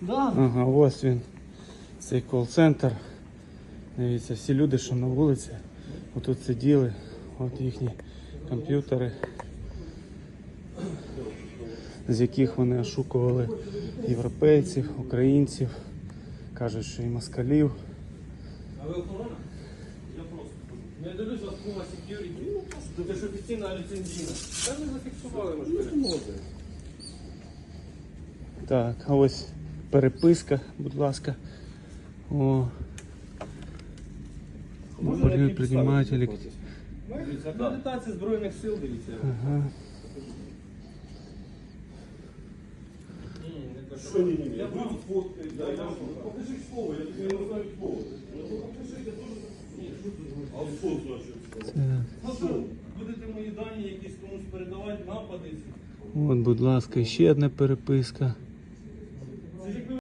Да. Ага, ось він. Цей кол-центр. Дивіться, всі люди, що на вулиці, отут сиділи, от їхні комп'ютери, з яких вони ошукували європейців, українців, кажуть, що і москалів. А ви охорона? Я просто. Я дивлюсь, вас кума security. Ну, просто. Це ж офіційна ліцензійна. Та ми зафіксували можливо. Так, а ось переписка, будь ласка. О, предприниматели. Дивіться, акредитація Збройних сил, дивіться. Ага. Що ні, ні. Я вам тут да, я слово, я тобі не знаю слово. Ну то покажи, я теж. Ні, що тут? А що значить? Так. Ну що, будете мої дані якісь комусь передавати напади? От, будь ласка, ще одна переписка.